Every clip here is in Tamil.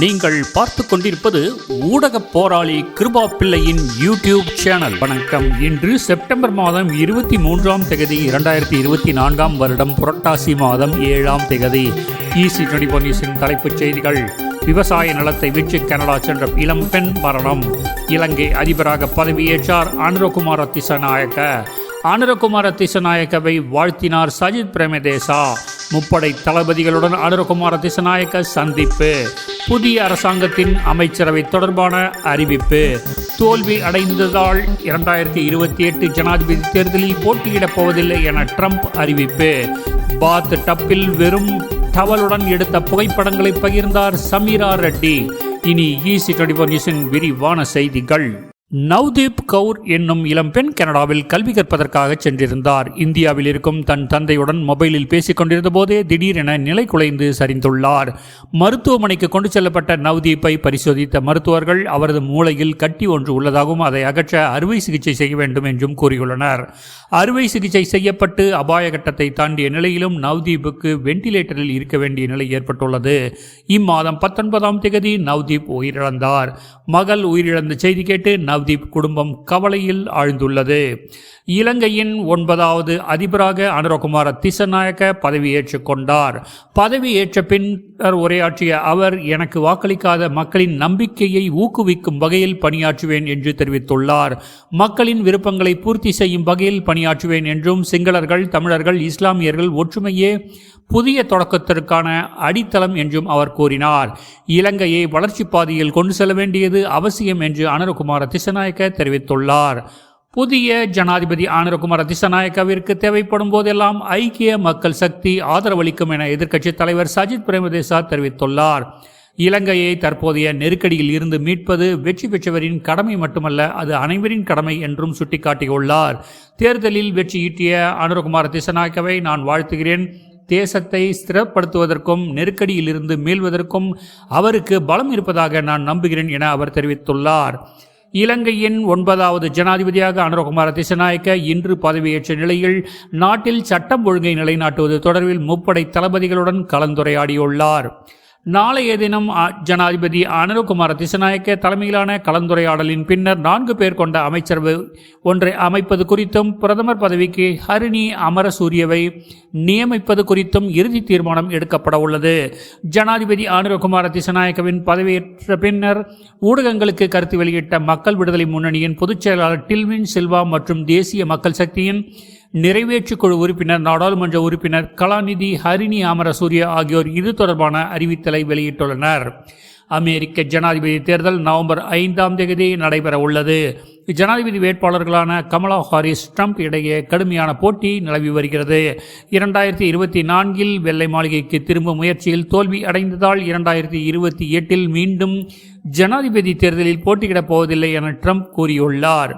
நீங்கள் பார்த்து கொண்டிருப்பது ஊடக போராளி கிருபா பிள்ளையின் யூடியூப் சேனல். வணக்கம். இன்று செப்டம்பர் மாதம் இருபத்தி மூன்றாம் தேதி இரண்டாயிரத்தி இருபத்தி நான்காம் வருடம் புரட்டாசி மாதம் ஏழாம் தேதி. ஈசி டுவெண்டி நியூஸின் தலைப்புச் செய்திகள். விவசாய நிலத்தை விற்று கனடா சென்ற இளம் பெண் மரணம். இலங்கை அதிபராக பதவியேற்றார் அனுரகுமார திசநாயக்க. அனுரகுமார திசநாயக்கவை வாழ்த்தினார் சஜித் பிரேமதேசா. முப்படை தளபதிகளுடன் அனுரகுமார திசநாயக்க சந்திப்பு. புதிய அரசாங்கத்தின் அமைச்சரவை தொடர்பான அறிவிப்பு. தோல்வி அடைந்ததால் இரண்டாயிரத்தி இருபத்தி எட்டு ஜனாதிபதி தேர்தலில் போட்டியிடப் போவதில்லை என ட்ரம்ப் அறிவிப்பு. பாத் டப்பில் வெறும் டவலுடன் எடுத்த புகைப்படங்களை பகிர்ந்தார் சமீரா ரெட்டி. இனி ஈசி டுவெண்டி நியூஸின் விரிவான செய்திகள். நவ்தீப் கவுர் என்னும் இளம்பெண் கனடாவில் கல்வி கற்பதற்காக சென்றிருந்தார். இந்தியாவில் இருக்கும் தன் தந்தையுடன் மொபைலில் பேசிக் கொண்டிருந்த போதே திடீரென நிலை குலைந்து சரிந்துள்ளார். மருத்துவமனைக்கு கொண்டு செல்லப்பட்ட நவ்தீப்பை பரிசோதித்த மருத்துவர்கள் அவரது மூளையில் கட்டி ஒன்று உள்ளதாகவும் அதை அகற்ற அறுவை சிகிச்சை செய்ய வேண்டும் என்றும் கூறியுள்ளனர். அறுவை சிகிச்சை செய்யப்பட்டு அபாய கட்டத்தை தாண்டிய நிலையிலும் நவ்தீப்புக்கு வெண்டிலேட்டரில் இருக்க வேண்டிய நிலை ஏற்பட்டுள்ளது. இம்மாதம் பத்தொன்பதாம் தேதி நவ்தீப் உயிரிழந்தார். மகள் உயிரிழந்த செய்தி கேட்டு நவ்தீப் குடும்பம் கவலையில் ஆழ்ந்துள்ளது. இலங்கையின் ஒன்பதாவது அதிபராக அனுரகுமார திசநாயக்க பதவியேற்றுக் கொண்டார். பதவியேற்ற பின்னர் உரையாற்றிய அவர் எனக்கு வாக்களிக்காத மக்களின் நம்பிக்கையை ஊக்குவிக்கும் வகையில் பணியாற்றுவேன் என்று தெரிவித்துள்ளார். மக்களின் விருப்பங்களை பூர்த்தி செய்யும் வகையில் பணியாற்றுவேன் என்றும் சிங்களர்கள் தமிழர்கள் இஸ்லாமியர்கள் ஒற்றுமையே புதிய தொடக்கத்திற்கான அடித்தளம் என்றும் அவர் கூறினார். இலங்கையை வளர்ச்சிப் பாதையில் கொண்டு செல்ல வேண்டியது அவசியம் என்று அனுரகுமார திசநாயக்க தெரிவித்துள்ளார். புதிய ஜனாதிபதி ஆனரகுமார் திசநாயக்கவிற்கு தேவைப்படும் போதெல்லாம் ஐக்கிய மக்கள் சக்தி ஆதரவளிக்கும் என எதிர்க்கட்சித் தலைவர் சஜித் பிரேமதேசா தெரிவித்துள்ளார். இலங்கையை தற்போதைய நெருக்கடியில் இருந்து மீட்பது வெற்றி பெற்றவரின் கடமை மட்டுமல்ல அது அனைவரின் கடமை என்றும் சுட்டிக்காட்டியுள்ளார். தேர்தலில் வெற்றியீட்டிய அனுரகுமார் திசநாயக்கவை நான் வாழ்த்துகிறேன். தேசத்தை ஸ்திரப்படுத்துவதற்கும் நெருக்கடியிலிருந்து மீள்வதற்கும் அவருக்கு பலம் இருப்பதாக நான் நம்புகிறேன் என அவர் தெரிவித்துள்ளார். இலங்கையின் ஒன்பதாவது ஜனாதிபதியாக அனுரகுமார திசநாயக்க இன்று பதவியேற்ற நிலையில் நாட்டில் சட்டம் ஒழுங்கை நிலைநாட்டுவது தொடர்பில் முப்படை தளபதிகளுடன் கலந்துரையாடியுள்ளார். நாளைய தினம் ஜனாதிபதி அனுரகுமார திசநாயக்க தலைமையிலான கலந்துரையாடலின் பின்னர் நான்கு பேர் கொண்ட அமைச்சரவை ஒன்றை அமைப்பது குறித்தும் பிரதமர் பதவிக்கு ஹரிணி அமரசூரியவை நியமிப்பது குறித்தும் இறுதி தீர்மானம் எடுக்கப்பட உள்ளது. ஜனாதிபதி அனுரகுமார திசநாயக்கவின் பதவியேற்ற பின்னர் ஊடகங்களுக்கு கருத்து வெளியிட்ட மக்கள் விடுதலை முன்னணியின் பொதுச் செயலாளர் டில்வின் சில்வா மற்றும் தேசிய மக்கள் சக்தியின் நிறைவேற்றுக் குழு உறுப்பினர் நாடாளுமன்ற உறுப்பினர் கலாநிதி ஹரிணி அமரசூரிய ஆகியோர் இது தொடர்பான அறிவித்தலை வெளியிட்டுள்ளனர். அமெரிக்க ஜனாதிபதி தேர்தல் நவம்பர் ஐந்தாம் தேதி நடைபெற உள்ளது. ஜனாதிபதி வேட்பாளர்களான கமலா ஹாரிஸ் ட்ரம்ப் இடையே கடுமையான போட்டி நிலவி வருகிறது. இரண்டாயிரத்தி இருபத்தி நான்கில் வெள்ளை மாளிகைக்கு திரும்பும் முயற்சியில் தோல்வி அடைந்ததால் இரண்டாயிரத்தி இருபத்தி எட்டில் மீண்டும் ஜனாதிபதி தேர்தலில் போட்டியிடப் போவதில்லை என ட்ரம்ப் கூறியுள்ளார்.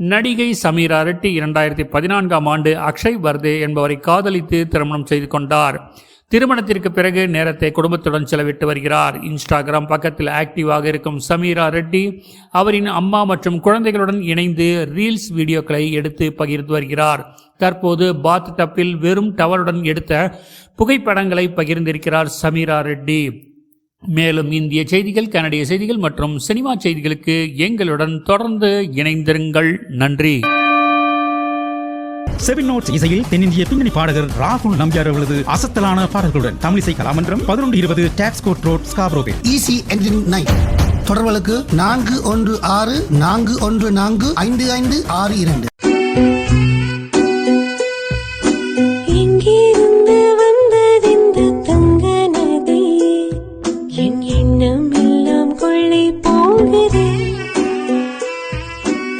நடிகை சமீரா ரெட்டி இரண்டாயிரத்தி பதினான்காம் ஆண்டு அக்ஷய் வர்தே என்பவரை காதலித்து திருமணம் செய்து கொண்டார். திருமணத்திற்கு பிறகு நேரத்தை குடும்பத்துடன் செலவிட்டு வருகிறார். இன்ஸ்டாகிராம் பக்கத்தில் ஆக்டிவாக இருக்கும் சமீரா ரெட்டி அவரின் அம்மா மற்றும் குழந்தைகளுடன் இணைந்து ரீல்ஸ் வீடியோக்களை எடுத்து பகிர்ந்து வருகிறார். தற்போது பாத் டப்பில் வெறும் டவருடன் எடுத்த புகைப்படங்களை பகிர்ந்திருக்கிறார் சமீரா ரெட்டி. மேலும் இந்திய செய்திகள் கனடிய செய்திகள் மற்றும் சினிமா செய்திகளுக்கு எங்களுடன் தொடர்ந்து இணைந்திருங்கள். நன்றி. செவன் நோட்ஸ் இசையில் தென்னிந்திய பின்னணி பாடகர் ராகுல் நம்பியார் அவர்களது அசத்தலான பாடல்களுடன் தமிழிசை கலாமன்றம் பதினொன்று இருபது டாக்ஸ் கோட் ரோட் ஸ்காப்ரோவில் ஈசி என்ஜின் நைன் தொடர்புகளுக்கு நான்கு ஒன்று ஆறு நான்கு ஒன்று நான்கு ஐந்து ஐந்து ஆறு இரண்டு.